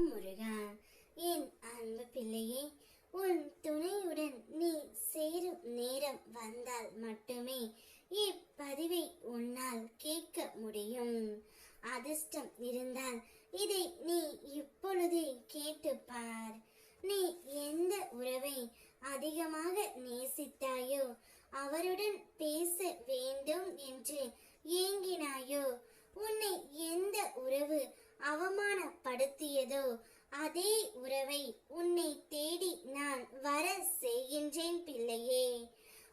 ஓம் முருகா என் அன்பு பிள்ளையே உன் துணையுடன் நீ சேரும் நேரம் வந்தால் மட்டுமே இப்பதிவை உன்னால் கேட்க முடியும். அதிர்ஷ்டம் இருந்தால் இதை நீ இப்பொழுதே கேட்டு பார். நீ எந்த உறவை அதிகமாக நேசித்தாயோ அவருடன் பேச வேண்டும் என்று ஏங்கின உன்னை எந்த உறவு அவமானப்படுத்தியதோ அதே உறவை உன்னை தேடி நான் வர செய்கின்றேன் பிள்ளையே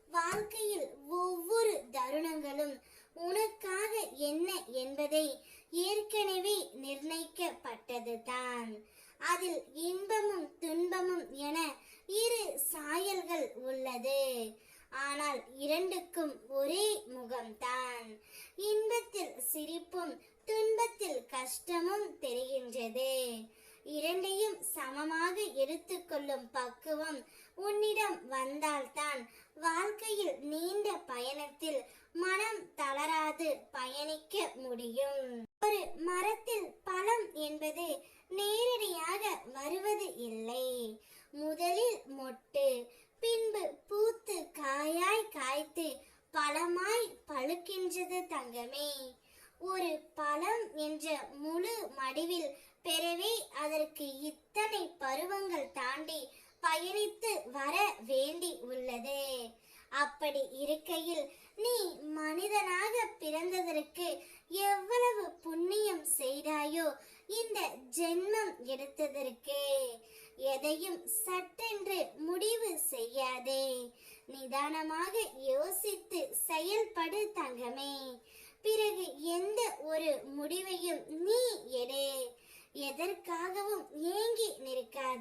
வாழ்க்கையில் ஒவ்வொரு தருணங்களும் உனக்காக என்ன என்பதை ஏற்கனவே நிர்ணயிக்கப்பட்டதுதான் அதில் இன்பமும் துன்பமும் என இரு சாயல்கள் உள்ளது. ஆனால் இரண்டுக்கும் ஒரே முகம்தான். இன்பத்தில் சிரிப்பும் துன்பத்தில் கஷ்டமும் தெரிகின்றது. இரண்டையும் சமமாக எடுத்துக்கொள்ளும் பக்குவம் உன்னிடம் வந்தால்தான் வாழ்க்கையில் நீண்ட பயணத்தில் மனம் தளராது பயணிக்க முடியும். ஒரு மரத்தில் பழம் என்பது நேரடியாக வருவது இல்லை. முதலில் மொட்டு பின்பு பூத்து காயாய் காய்த்து பழமாய் பழுக்கின்றது தங்கமே. ஒரு பழம் என்ற முழு மடிவில் பெறவே அதற்கு இத்தனை பருவங்கள் தாண்டி பயணித்து வர வேண்டி உள்ளது. அப்படி இருக்கையில் நீ மனிதனாக பிறந்ததற்கு எவ்வளவு புண்ணியம் செய்தாயோ இந்த ஜென்மம் எடுத்ததற்கு. எதையும் சட்டென்று முடிவு செய்யாதே. நிதானமாக யோசித்து செயல்படு தங்கமே.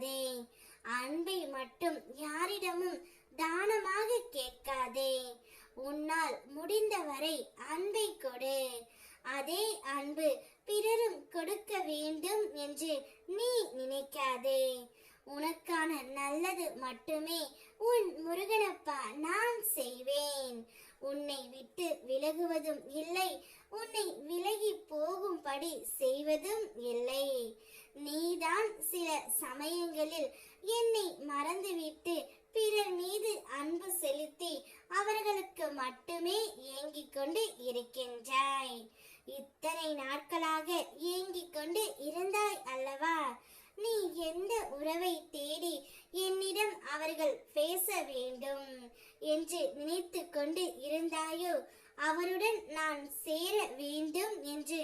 கேட்காதே. அன்பை மட்டும் யாரிடமும் தானமாக கேட்காதே. உன்னால் முடிந்தவரை அன்பை கொடு. அதே அன்பு பிறரும் கொடுக்க வேண்டும் என்று நீ நினைக்காதே. உனக்கான நல்லது மட்டுமே உன் முருகனப்பா நான் செய்வேன். உன்னை விட்டு விலகுவதும் இல்லை. உன்னை விலகி போகும்படி செய்வதும் இல்லை. நீதான் சில சமயங்களில் என்னை மறந்துவிட்டு பிறர் மீது அன்பு செலுத்தி அவர்களுக்கு மட்டுமே ஏங்கிக் கொண்டு இருக்கின்றாய். இத்தனை நாட்களாக ஏங்கிக் கொண்டு இருந்தாய் அல்லவா? நீ எந்த உறவை தேடி என்னிடம் அவர்கள் பேச வேண்டும் என்று நினைத்து கொண்டு இருந்தாயோ அவருடன் நான் சேர வேண்டும் என்று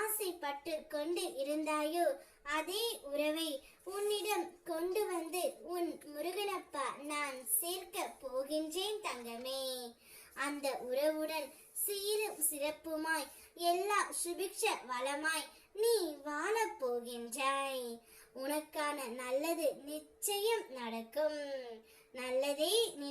ஆசைப்பட்டு கொண்டு இருந்தாயோ. அதே உறவை உன்னிடம் கொண்டு வந்து உன் முருகனப்பா நான் சேர்க்க போகின்றேன் தங்கமே. அந்த உறவுடன் சீரும் சிறப்புமாய் எல்லா சுபிக்ஷ வளமாய் நீ வாழப் போகின்றாய். உனக்கான நல்லது நிச்சயம் நடக்கும். நல்லதே நீ